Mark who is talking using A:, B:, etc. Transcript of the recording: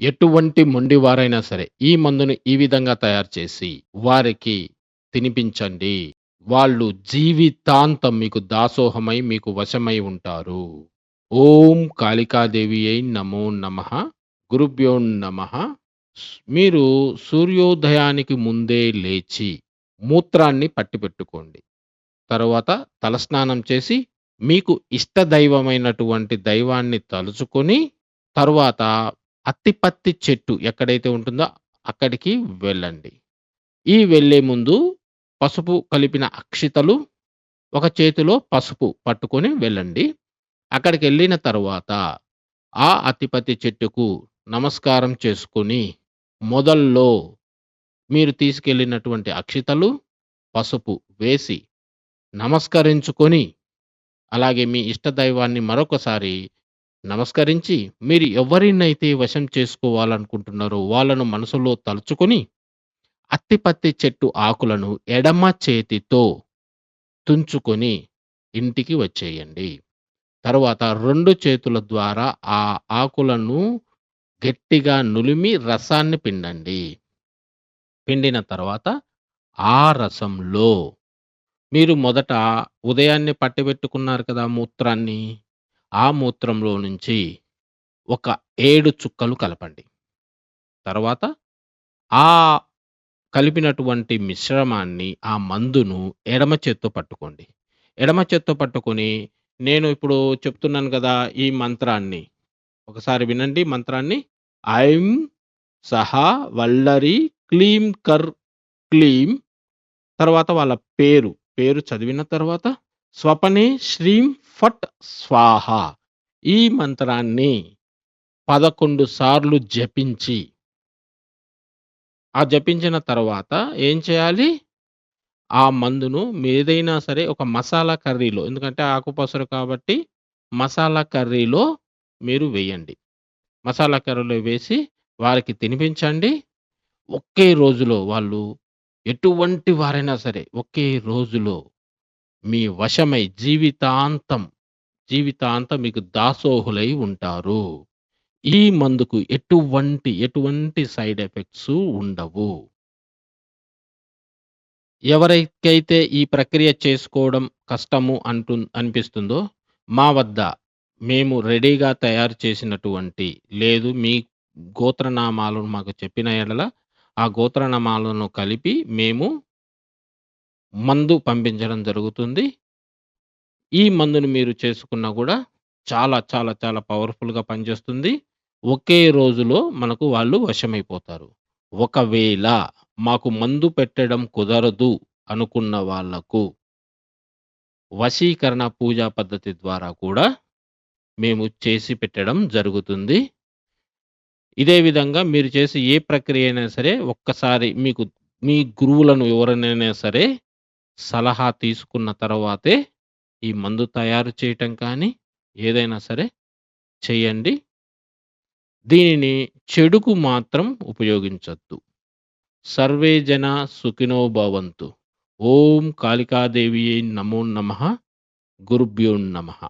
A: ఎటువంటి మొండివారైనా సరే ఈ మందును ఈ విధంగా తయారు చేసి వారికి తినిపించండి. వాళ్ళు జీవితాంతం మీకు దాసోహమై మీకు వశమై ఉంటారు. ఓం కాళికాదేవి అయి నమో నమః. గురుభ్యో నమః. మీరు సూర్యోదయానికి ముందే లేచి మూత్రాన్ని పట్టిపెట్టుకోండి. తరువాత తలస్నానం చేసి మీకు ఇష్టదైవమైనటువంటి దైవాన్ని తలుచుకొని తరువాత అత్తిపత్తి చెట్టు ఎక్కడైతే ఉంటుందో అక్కడికి వెళ్ళండి. ఈ వెళ్ళే ముందు పసుపు కలిపిన అక్షితలు ఒక చేతిలో పసుపు పట్టుకొని వెళ్ళండి. అక్కడికి వెళ్ళిన తర్వాత ఆ అత్తిపత్తి చెట్టుకు నమస్కారం చేసుకొని మొదల్లో మీరు తీసుకెళ్ళినటువంటి అక్షితలు, పసుపు వేసి నమస్కరించుకొని అలాగే మీ ఇష్టదైవాన్ని మరొకసారి నమస్కరించి మీరు ఎవరినైతే వశం చేసుకోవాలనుకుంటున్నారో వాళ్ళను మనసులో తలుచుకొని అత్తిపత్తి చెట్టు ఆకులను ఎడమ చేతితో తుంచుకొని ఇంటికి వచ్చేయండి. తరువాత రెండు చేతుల ద్వారా ఆ ఆకులను గట్టిగా నులిమి రసాన్ని పిండండి. పిండిన తర్వాత ఆ రసంలో మీరు మొదట ఉదయాన్నే పట్టిపెట్టుకున్నారు కదా మూత్రాన్ని. ఆ మూత్రంలో నుంచి ఒక ఏడు చుక్కలు కలపండి. తర్వాత ఆ కలిపినటువంటి మిశ్రమాన్ని, ఆ మందును ఎడమ చేత్తో పట్టుకోండి. ఎడమ చేత్తో పట్టుకొని నేను ఇప్పుడు చెప్తున్నాను కదా ఈ మంత్రాన్ని ఒకసారి వినండి మంత్రాన్ని. ఐం సహా వల్లరి క్లీం కర్ క్లీం తర్వాత వాళ్ళ పేరు, పేరు చదివిన తర్వాత స్వపనే శ్రీం ఫట్ స్వాహ ఈ మంత్రాన్ని 11 సార్లు జపించి ఆ జపించిన తర్వాత ఏం చేయాలి? ఆ మందును ఏదైనా సరే ఒక మసాలా కర్రీలో ఎందుకంటే ఆకుపసరు కాబట్టి మసాలా కర్రీలో మీరు వేయండి. మసాలా కర్రీలో వేసి వారికి తినిపించండి. ఒకే రోజులో వాళ్ళు ఎటువంటి వారైనా సరే ఒకే రోజులో మీ వశమై జీవితాంతం, జీవితాంతం మీకు దాసోహులై ఉంటారు. ఈ మందుకు ఎటువంటి, ఎటువంటి సైడ్ ఎఫెక్ట్స్ ఉండవు. ఎవరికైతే ఈ ప్రక్రియ చేసుకోవడం కష్టము అంటు అనిపిస్తుందో మా వద్ద మేము రెడీగా తయారు చేసినటువంటి లేదు మీ గోత్రనామాలను మాకు చెప్పిన ఎడల ఆ గోత్రనామాలను కలిపి మేము మందు పంపించడం జరుగుతుంది. ఈ మందును మీరు చేసుకున్నా కూడా చాలా, చాలా, చాలా పవర్‌ఫుల్‌గా పనిచేస్తుంది. ఒకే రోజులో మనకు వాళ్ళు వశమైపోతారు. ఒకవేళ మాకు మందు పెట్టడం కుదరదు అనుకున్న వాళ్ళకు వశీకరణ పూజా పద్ధతి ద్వారా కూడా మేము చేసి పెట్టడం జరుగుతుంది. ఇదే విధంగా మీరు చేసే ఏ ప్రక్రియ అయినా సరే ఒక్కసారి మీకు మీ గురువులను ఎవరినైనా సరే సలహా తీసుకున్న తర్వాతే ఈ మందు తయారు చేయటం కానీ, ఏదైనా సరే చేయండి. దీనిని చెడుకు మాత్రం ఉపయోగించద్దు సర్వే జన సుఖినో భవంతు. ఓం కాళికాదేవి నమో నమః. గురుభ్యో నమః.